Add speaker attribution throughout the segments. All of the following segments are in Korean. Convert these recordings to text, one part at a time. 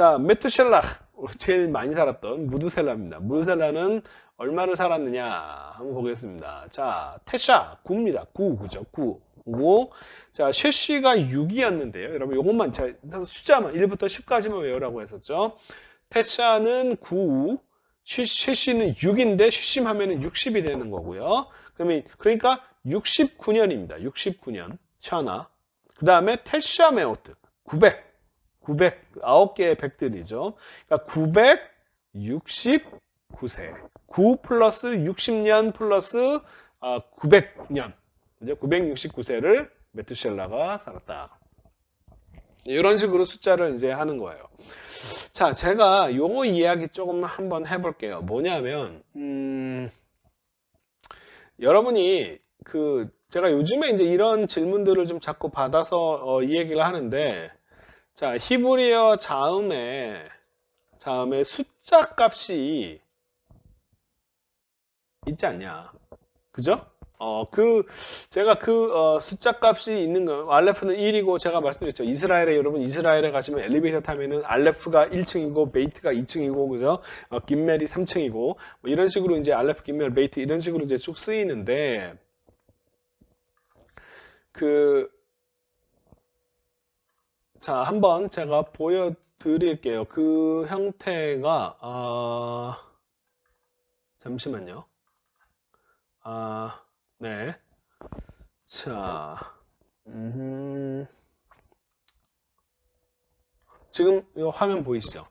Speaker 1: 자, 메투셀라. 제일 많이 살았던 무드셀라입니다. 무드셀라는 얼마를 살았느냐 한번 보겠습니다. 자, 테샤 9입니다. 9 그죠? 9. 9. 자, 셰시가 6이었는데요. 여러분 요것만 자, 숫자만 1부터 10까지만 외우라고 했었죠. 테샤는 9, 셰시는 6인데 슈심하면은 60이 되는 거고요. 그러면 그러니까 69년입니다. 69년. 샤나. 그다음에 테샤 메오트 900. 900 9개의 100들이죠. 그러니까 969세. 9 플러스 60년 플러스 아, 900년. 그죠? 969세를 메투셀라가 살았다. 이런 식으로 숫자를 이제 하는 거예요. 자, 제가 요거 이야기 조금 한번 해볼게요. 뭐냐면, 음, 여러분이 그, 제가 요즘에 이제 이런 질문들을 좀 자꾸 받아서 어, 이 얘기를 하는데, 자, 히브리어 자음에, 자음에 숫자 값이 있지 않냐. 그죠? 어, 그, 제가 그, 어, 숫자 값이 있는 거, 알레프는 1이고, 제가 말씀드렸죠. 이스라엘에, 여러분, 이스라엘에 가시면 엘리베이터 타면은 알레프가 1층이고, 베이트가 2층이고, 그죠? 어, 김멜이 3층이고, 뭐 이런 식으로 이제 알레프, 김멜, 베이트, 이런 식으로 이제 쭉 쓰이는데, 그, 자, 한번 제가 보여드릴게요. 그 형태가, 어, 잠시만요. 아, 네. 자, 음, 지금 이 화면 보이시죠?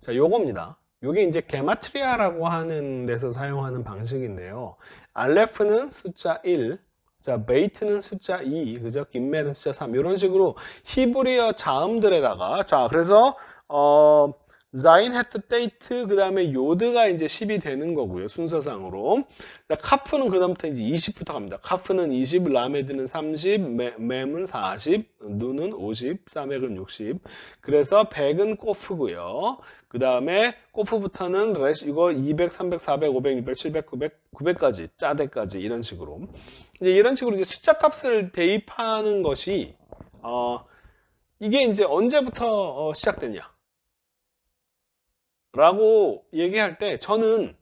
Speaker 1: 자, 요겁니다. 요게 이제 게마트리아라고 하는 데서 사용하는 방식인데요. 알레프는 숫자 1, 자, 베이트는 숫자 2, 그죠? 김멜은 숫자 3. 이런 식으로 히브리어 자음들에다가, 자, 그래서, 어, 자인 헤트 데이트 그 다음에 요드가 이제 10이 되는 거고요 순서상으로. 자, 카프는 그 다음부터 이제 20부터 갑니다. 카프는 20 라메드는 30 매, 맴은 40 누는 50 사맥은 60 그래서 100은 꼬프고요. 그 다음에 꼬프부터는 레시 이거 200 300 400 500 600 700 900 900까지 짜대까지 이런 식으로. 이제 이런 식으로 이제 숫자 값을 대입하는 것이 어 이게 이제 언제부터 어, 시작됐냐 라고 얘기할 때 저는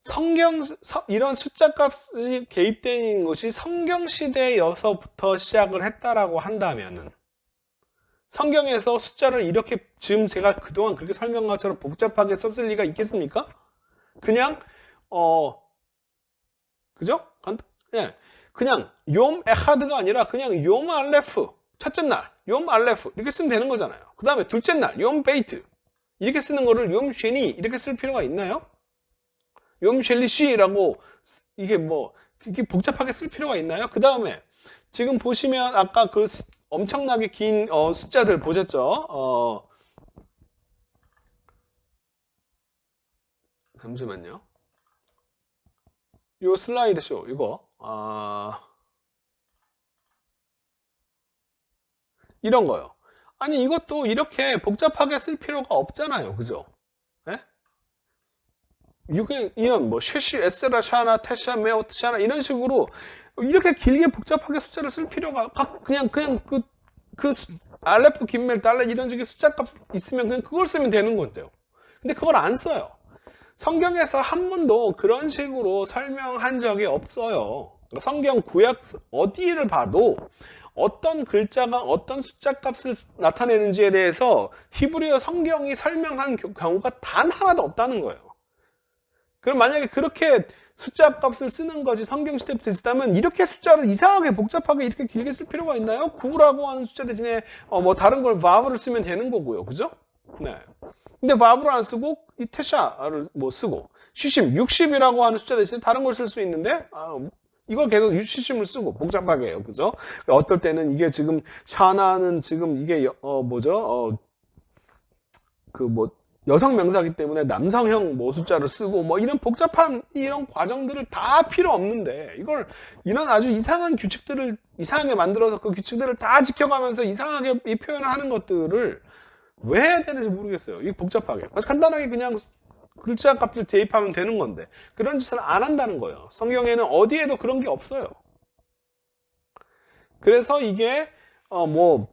Speaker 1: 성경 서- 이런 숫자 값이 개입된 것이 성경 시대여서부터 시작을 했다라고 한다면은 성경에서 숫자를 이렇게 지금 제가 그동안 그렇게 설명한 것처럼 복잡하게 썼을 리가 있겠습니까? 그냥 어 그죠? 간단- 예. 그냥 욤 에하드가 아니라 그냥 욤 알레프 첫째 날 욤 알레프 이렇게 쓰면 되는 거잖아요. 그 다음에 둘째 날욤 베이트 이렇게 쓰는 거를 용쉐니 이렇게 쓸 필요가 있나요? 용쉐리시라고 이게 뭐 이게 복잡하게 쓸 필요가 있나요? 그 다음에 지금 보시면 아까 그 수- 엄청나게 긴 어, 숫자들 보셨죠? 어, 잠시만요. 요 슬라이드 쇼 이거 아, 이런 거요. 아니 이것도 이렇게 복잡하게 쓸 필요가 없잖아요. 그죠? 예? 이게 이런 뭐 쉐시, 에스라, 샤나, 테샤, 메오트, 샤나 이런 식으로 이렇게 길게 복잡하게 숫자를 쓸 필요가 각- 그냥 그냥 그, 그 수- 알레프, 김멜, 달러 이런 식의 숫자값 있으면 그냥 그걸 쓰면 되는 거죠. 근데 그걸 안 써요. 성경에서 한 번도 그런 식으로 설명한 적이 없어요. 성경 구약 어디를 봐도 어떤 글자가 어떤 숫자 값을 나타내는지에 대해서 히브리어 성경이 설명한 겨- 경우가 단 하나도 없다는 거예요. 그럼 만약에 그렇게 숫자 값을 쓰는 것이 성경 시대부터 있었다면 이렇게 숫자를 이상하게 복잡하게 이렇게 길게 쓸 필요가 있나요? 9라고 하는 숫자 대신에 어, 뭐 다른 걸 바브를 쓰면 되는 거고요. 그죠? 네. 근데 바브를 안 쓰고 이 테샤를 뭐 쓰고 70, 60이라고 하는 숫자 대신에 다른 걸 쓸 수 있는데 아, 이걸 계속 유치심을 쓰고 복잡하게 해요. 그죠? 어떨 때는 이게 지금 샤나는 지금 이게 여- 어 뭐죠? 어 그 뭐 여성 명사기 때문에 남성형 뭐 숫자를 쓰고 뭐 이런 복잡한 이런 과정들을 다 필요 없는데 이걸 이런 아주 이상한 규칙들을 이상하게 만들어서 그 규칙들을 다 지켜가면서 이상하게 이 표현을 하는 것들을 왜 해야 되는지 모르겠어요. 이게 복잡하게. 간단하게 그냥 글자 값을 대입하면 되는 건데 그런 짓을 안 한다는 거예요. 성경에는 어디에도 그런 게 없어요. 그래서 이게 어 뭐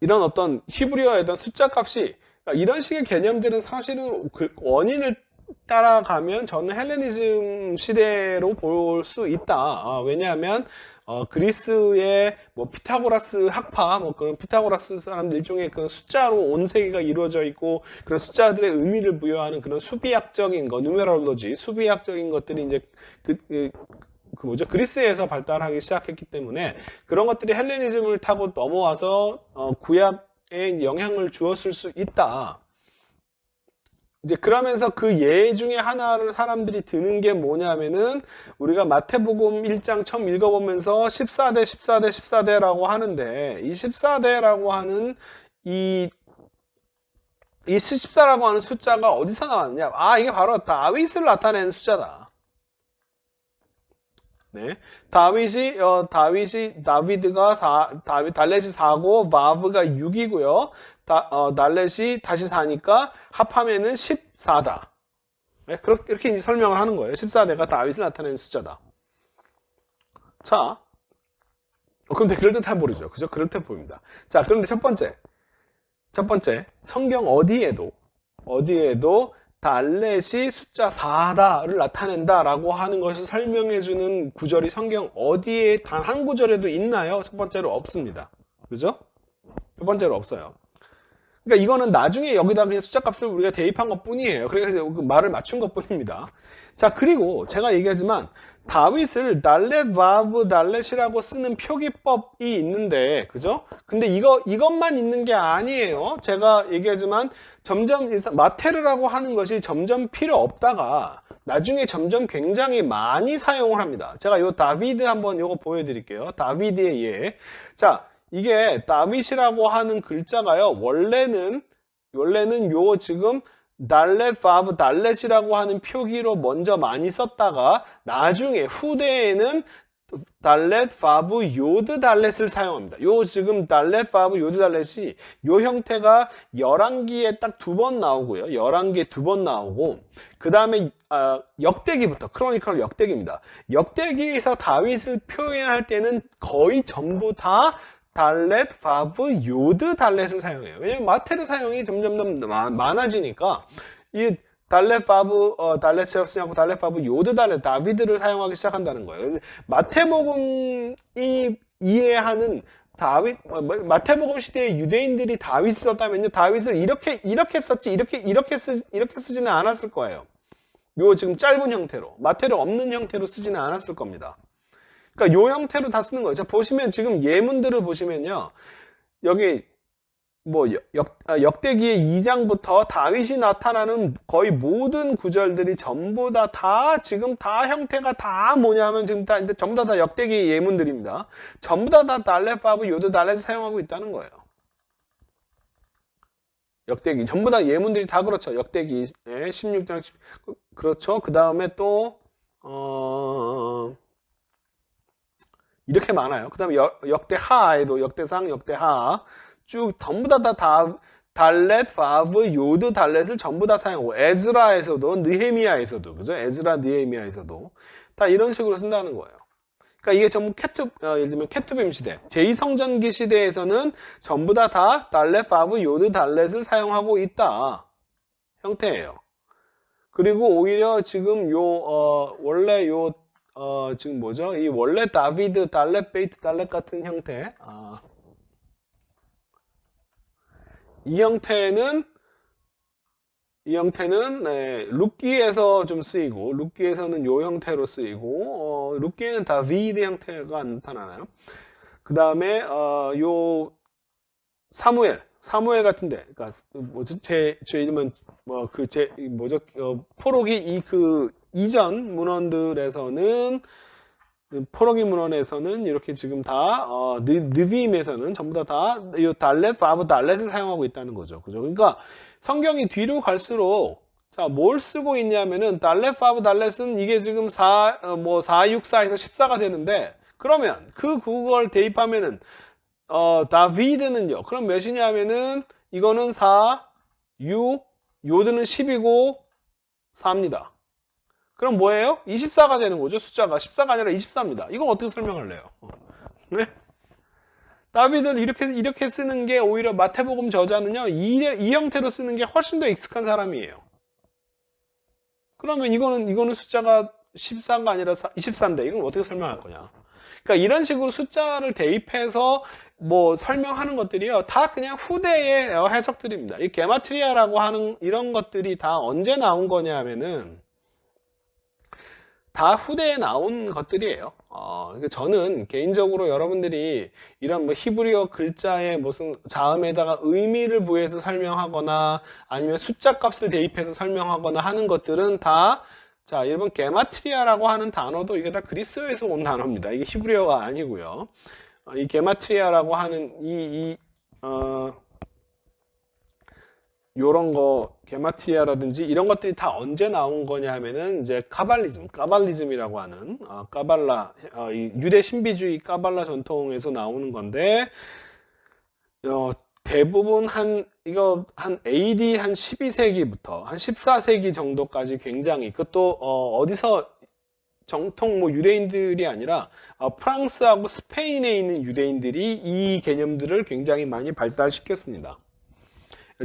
Speaker 1: 이런 어떤 히브리어의 어떤 숫자 값이 이런 식의 개념들은 사실은 그 원인을 따라가면 저는 헬레니즘 시대로 볼 수 있다. 아, 왜냐하면 어, 그리스의 뭐 피타고라스 학파, 뭐 그런 피타고라스 사람들 일종의 그 숫자로 온 세계가 이루어져 있고 그런 숫자들의 의미를 부여하는 그런 수비학적인 거, 누메롤로지, 수비학적인 것들이 이제 그, 그, 그 뭐죠 그리스에서 발달하기 시작했기 때문에 그런 것들이 헬레니즘을 타고 넘어와서 어, 구약 에 영향을 주었을 수 있다. 이제 그러면서 그 예 중에 하나를 사람들이 드는 게 뭐냐면은 우리가 마태복음 1장 처음 읽어보면서 14대 14대 14대라고 하는데 이 14대라고 하는 이이 14라고 하는 숫자가 어디서 나왔느냐? 아, 이게 바로 다윗을 나타내는 숫자다. 네. 다윗이, 어, 다윗이, 다비드가 4, 다윗, 달렛이 4고, 마브가 6이고요. 다, 어, 달렛이 다시 4니까 합하면은 14다. 네, 그렇게, 이렇게 이제 설명을 하는 거예요. 14대가 다윗을 나타내는 숫자다. 자. 어, 그런데 그럴듯해 보이죠. 그죠? 그럴듯해 보입니다. 자, 그런데 첫 번째. 첫 번째. 성경 어디에도, 어디에도 달렛이 숫자 4다를 나타낸다라고 하는 것을 설명해주는 구절이 성경 어디에 단 한 구절에도 있나요? 첫 번째로 없습니다. 그죠? 첫 번째로 없어요. 그러니까 이거는 나중에 여기다 그냥 숫자 값을 우리가 대입한 것 뿐이에요. 그래서 그 말을 맞춘 것 뿐입니다. 자, 그리고 제가 얘기하지만 다윗을 달렛 바브 달렛이라고 쓰는 표기법이 있는데, 그죠? 근데 이거, 이것만 있는 게 아니에요. 제가 얘기하지만 점점 이 마테르라고 하는 것이 점점 필요 없다가 나중에 점점 굉장히 많이 사용을 합니다. 제가 요 다비드 한번 요거 보여드릴게요. 다비드의 예. 자, 이게 다윗이라고 하는 글자가요. 원래는 원래는 요 지금 달렛 바브 달렛이라고 하는 표기로 먼저 많이 썼다가 나중에 후대에는 달렛 바브 요드 달렛을 사용합니다. 요 지금 달렛 바브 요드 달렛이 요 형태가 11기에 딱 두 번 나오고요. 11기에 두 번 나오고 그 다음에 아, 역대기부터 크로니컬 역대기입니다. 역대기에서 다윗을 표현할 때는 거의 전부 다 달렛, 바브, 요드 달렛을 사용해요. 왜냐면 마테르 사용이 점점 더 많아지니까 이 달렛, 바브, 어, 달렛이라고 쓰냐고 달렛, 바브, 요드 달렛, 다비드를 사용하기 시작한다는 거예요. 마태복음이 이해하는 다윗 어, 뭐, 마태복음 시대의 유대인들이 다윗을 썼다면요 다윗을 이렇게 이렇게 썼지 이렇게 이렇게 쓰 이렇게 쓰지는 않았을 거예요. 요 지금 짧은 형태로 마태를 없는 형태로 쓰지는 않았을 겁니다. 그러니까 요 형태로 다 쓰는 거예요. 자, 보시면 지금 예문들을 보시면요. 여기 뭐 역, 아, 역대기의 2장부터 다윗이 나타나는 거의 모든 구절들이 전부 다, 다 지금 다 형태가 다 뭐냐면 지금 다 근데 전부 다, 다 역대기의 예문들입니다. 전부 다 다 달렛 바브 요드 달렛을 사용하고 있다는 거예요. 역대기 전부 다 예문들이 다 그렇죠. 역대기 16장 10, 그렇죠. 그 다음에 또 어. 이렇게 많아요. 그 다음에 역대 하에도 역대상, 역대하 쭉 전부 다, 다, 다 달렛, 바브, 요드, 달렛을 전부 다 사용하고 에즈라에서도 느헤미야에서도 그죠? 에즈라, 느헤미야에서도 다 이런 식으로 쓴다는 거예요. 그러니까 이게 전부 캐투, 어, 예를 들면 캐투빔 시대, 제2성전기 시대에서는 전부 다 다 달렛, 바브, 요드, 달렛을 사용하고 있다 형태예요. 그리고 오히려 지금 요 어, 원래 요 어, 지금 뭐죠? 이 원래 다비드, 달렛, 베이트, 달렛 같은 형태. 아. 이 형태는 이 형태는 네, 룻기에서 좀 쓰이고 룻기에서는 요 형태로 쓰이고 어, 룻기에는 다비드 형태가 나타나나요? 그 다음에 어, 요 사무엘 사무엘 같은데 그러니까 뭐죠 제 제 이름은 뭐 그 제 뭐죠 어, 포록이 이그 이전 문헌들에서는 그 포록이 문헌에서는 이렇게 지금 다 어, 느빔에서는 전부 다다이 달렛 바브 달렛을 사용하고 있다는 거죠 그죠 그러니까 성경이 뒤로 갈수록 자, 뭘 쓰고 있냐면은 달렛 바브 달렛은 이게 지금 4, 어, 뭐 4, 6, 4에서 14가 되는데 그러면 그 그걸 대입하면은 어, 다비드는요. 그럼 몇이냐면은 이거는 4, 6, 요드는 10이고 4입니다. 그럼 뭐예요? 24가 되는 거죠. 숫자가 14가 아니라 24입니다. 이건 어떻게 설명할래요? 네? 다윗을 이렇게 이렇게 쓰는 게 오히려 마태복음 저자는요 이, 이 형태로 쓰는 게 훨씬 더 익숙한 사람이에요. 그러면 이거는 이거는 숫자가 14가 아니라 24인데 이건 어떻게 설명할 거냐? 그러니까 이런 식으로 숫자를 대입해서 뭐 설명하는 것들이요 다 그냥 후대의 해석들입니다. 이 게마트리아라고 하는 이런 것들이 다 언제 나온 거냐면은 다 후대에 나온 것들이에요. 어, 그러니까 저는 개인적으로 여러분들이 이런 뭐 히브리어 글자의 무슨 자음에다가 의미를 부여해서 설명하거나 아니면 숫자 값을 대입해서 설명하거나 하는 것들은 다 자, 일본 게마트리아라고 하는 단어도 이게 다 그리스어에서 온 단어입니다. 이게 히브리어가 아니고요. 어, 이 게마트리아라고 하는 이, 이 어, 요런 거 게마트리아라든지 이런 것들이 다 언제 나온 거냐 하면은 이제 카발리즘, 까발리즘이라고 하는 어, 까발라 어, 이 유대 신비주의 까발라 전통에서 나오는 건데 어, 대부분 한 이거 한 AD 한 12세기부터 한 14세기 정도까지 굉장히 그것도 어, 어디서 정통 뭐 유대인들이 아니라 어, 프랑스하고 스페인에 있는 유대인들이 이 개념들을 굉장히 많이 발달시켰습니다.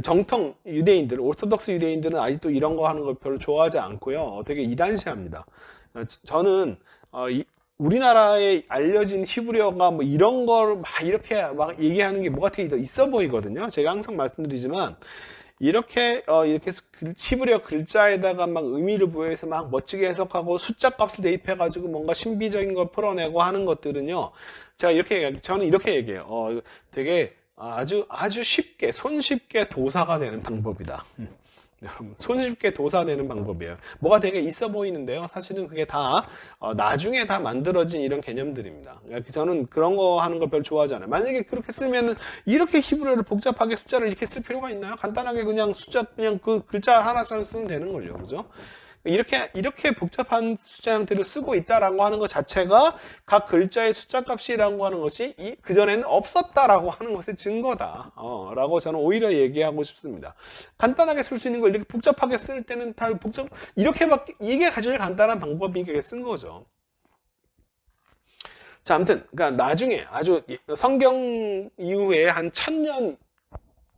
Speaker 1: 정통 유대인들, 오르토독스 유대인들은 아직도 이런 거 하는 걸 별로 좋아하지 않고요. 되게 이단시합니다. 어, 저는 어, 이, 우리나라에 알려진 히브리어가 뭐 이런 걸 막 이렇게 막 얘기하는 게 뭐가 되게 더 있어 보이거든요. 제가 항상 말씀드리지만 이렇게 어 이렇게 글, 히브리어 글자에다가 막 의미를 부여해서 막 멋지게 해석하고 숫자 값을 대입해 가지고 뭔가 신비적인 걸 풀어내고 하는 것들은요. 제가 이렇게 얘기해요. 저는 이렇게 얘기해요. 어 되게 아주 아주 쉽게 손쉽게 도사가 되는 방법이다. 음. 여러분 손쉽게 도사되는 방법이에요. 뭐가 되게 있어 보이는데요. 사실은 그게 다 어, 나중에 다 만들어진 이런 개념들입니다. 그러니까 저는 그런 거 하는 걸 별로 좋아하지 않아요. 만약에 그렇게 쓰면은 이렇게 히브리어를 복잡하게 숫자를 이렇게 쓸 필요가 있나요? 간단하게 그냥 숫자 그냥 그 글자 하나씩 쓰면 되는 걸요. 그죠? 이렇게 이렇게 복잡한 숫자 형태를 쓰고 있다라고 하는 것 자체가 각 글자의 숫자 값이라고 하는 것이 그 전에는 없었다라고 하는 것의 증거다라고 저는 오히려 얘기하고 싶습니다. 간단하게 쓸 수 있는 걸 이렇게 복잡하게 쓸 때는 다 복잡 이렇게밖에 이게 가장 간단한 방법이게 쓴 거죠. 자, 아무튼, 그러니까 나중에 아주 성경 이후에 한 천년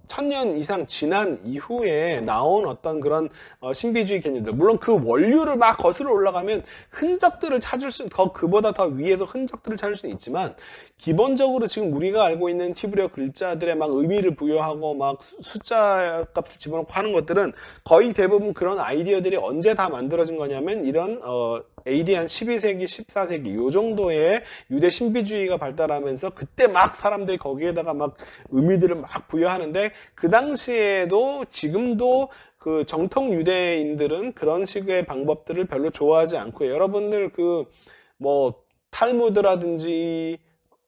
Speaker 1: 천년 이상 지난 이후에 나온 어떤 그런 어, 신비주의 개념들. 물론 그 원류를 막 거슬러 올라가면 흔적들을 찾을 수더 그보다 더 위에서 흔적들을 찾을 수는 있지만 기본적으로 지금 우리가 알고 있는 히브리어 글자들의 막 의미를 부여하고 막 숫자 값을 집어넣고 하는 것들은 거의 대부분 그런 아이디어들이 언제 다 만들어진 거냐면 이런 어 AD 한 12세기, 14세기 요 정도의 유대 신비주의가 발달하면서 그때 막 사람들이 거기에다가 막 의미들을 막 부여하는데 그 당시에도 지금도 그 정통 유대인들은 그런 식의 방법들을 별로 좋아하지 않고요. 여러분들 그 뭐 탈무드라든지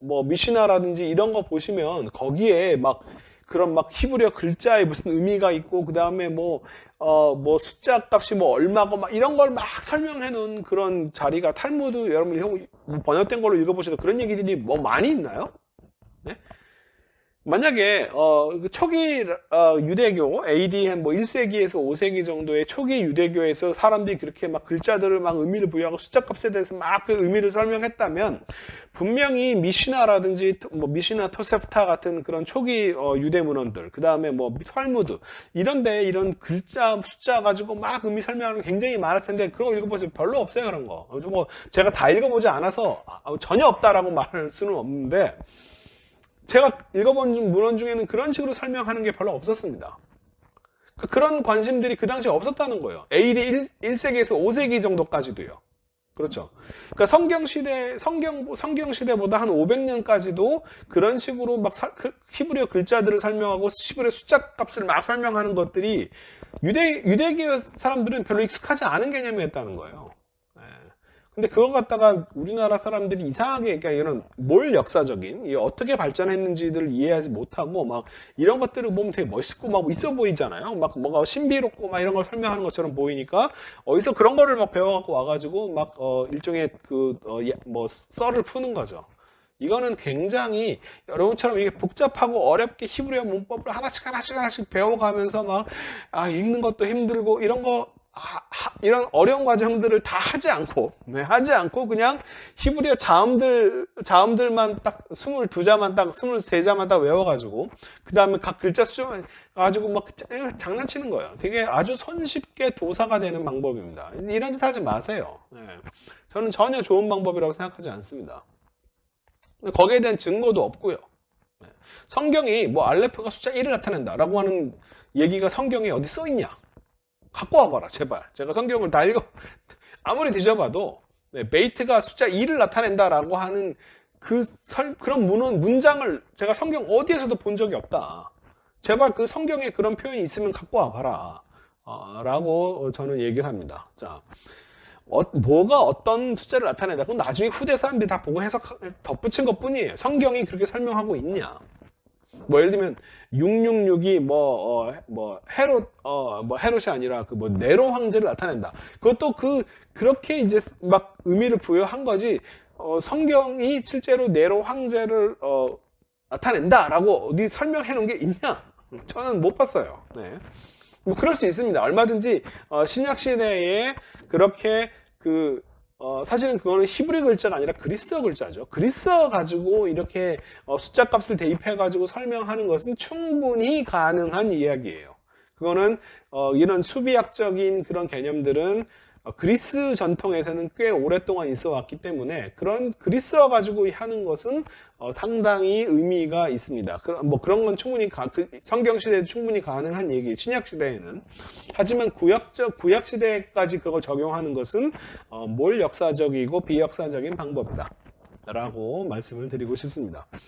Speaker 1: 뭐 미시나라든지 이런 거 보시면 거기에 막 그런 막 히브리어 글자에 무슨 의미가 있고 그 다음에 뭐 어 뭐 숫자 값이 뭐 얼마고 막 이런 걸 막 설명해 놓은 그런 자리가 탈무드 여러분 번역된 걸로 읽어보셔도 그런 얘기들이 뭐 많이 있나요? 네? 만약에 어, 그 초기 어, 유대교 AD 한뭐 1세기에서 5세기 정도의 초기 유대교에서 사람들이 그렇게 막 글자들을 막 의미를 부여하고 숫자 값에 대해서 막 그 의미를 설명했다면 분명히 미시나라든지 뭐 미시나 토세프타 같은 그런 초기 어, 유대 문헌들 그 다음에 뭐 탈무드 이런데 이런 글자 숫자 가지고 막 의미 설명하는 게 굉장히 많을 텐데 그런 거 읽어보세요 별로 없어요 그런 거. 뭐 제가 다 읽어보지 않아서 아, 전혀 없다라고 말할 수는 없는데. 제가 읽어본 문헌 중에는 그런 식으로 설명하는 게 별로 없었습니다. 그 그런 관심들이 그 당시에 없었다는 거예요. AD 1, 세기에서 5세기 정도까지도요. 그렇죠. 그러니까 성경 시대, 성경, 성경 시대보다 한 500년까지도 그런 식으로 막 사, 그 히브리어 글자들을 설명하고 히브리어 숫자 값을 막 설명하는 것들이 유대, 유대교 사람들은 별로 익숙하지 않은 개념이었다는 거예요. 근데 그걸 갖다가 우리나라 사람들이 이상하게 그러니까 이런 뭘 역사적인 어떻게 발전했는지를 이해하지 못하고 막 이런 것들을 보면 되게 멋있고 막 있어 보이잖아요. 막 뭐가 신비롭고 막 이런 걸 설명하는 것처럼 보이니까 어디서 그런 거를 막 배워갖고 와가지고 막 어, 일종의 그뭐 어, 썰을 푸는 거죠. 이거는 굉장히 여러분처럼 이게 복잡하고 어렵게 히브리어 문법을 하나씩 하나씩 하나씩 배워가면서 막 아, 읽는 것도 힘들고 이런 거 이런 어려운 과정들을 다 하지 않고 네, 하지 않고 그냥 히브리어 자음들 자음들만 딱 22자만 딱 23자만 딱 외워 가지고 그 다음에 각 글자 수정 가지고 막 자- 장난치는 거예요. 되게 아주 손쉽게 도사가 되는 방법입니다. 이런 짓 하지 마세요. 네. 저는 전혀 좋은 방법이라고 생각하지 않습니다. 거기에 대한 증거도 없고요. 네. 성경이 뭐 알레프가 숫자 1을 나타낸다라고 하는 얘기가 성경에 어디 써 있냐? 갖고 와봐라 제발. 제가 성경을 다 읽어 아무리 뒤져봐도 네, 베이트가 숫자 2를 나타낸다라고 하는 그 설, 그런 문헌 문장을 제가 성경 어디에서도 본 적이 없다. 제발 그 성경에 그런 표현이 있으면 갖고 와봐라. 어, 라고 저는 얘기를 합니다. 자, 어, 뭐가 어떤 숫자를 나타낸다. 그건 나중에 후대 사람들이 다 보고 해석 덧붙인 것 뿐이에요. 성경이 그렇게 설명하고 있냐. 뭐 예를 들면 666이 뭐, 어, 뭐 헤롯 어, 뭐 헤롯이 아니라 그 뭐 네로 황제를 나타낸다. 그것도 그 그렇게 이제 막 의미를 부여한 거지. 어, 성경이 실제로 네로 황제를 어, 나타낸다라고 어디 설명해 놓은 게 있냐? 저는 못 봤어요. 네. 뭐 그럴 수 있습니다. 얼마든지 어, 신약 시대에 그렇게 그 어, 사실은 그거는 히브리 글자가 아니라 그리스어 글자죠. 그리스어 가지고 이렇게 어, 숫자 값을 대입해 가지고 설명하는 것은 충분히 가능한 이야기예요. 그거는 어, 이런 수비학적인 그런 개념들은 어, 그리스 전통에서는 꽤 오랫동안 있어 왔기 때문에 그런 그리스어 가지고 하는 것은 어, 상당히 의미가 있습니다. 그, 뭐 그런 건 충분히 가, 그 성경 시대에도 충분히 가능한 얘기. 신약 시대에는 하지만 구약적 구약 시대까지 그걸 적용하는 것은 어, 뭘 역사적이고 비역사적인 방법이다. 라고 말씀을 드리고 싶습니다.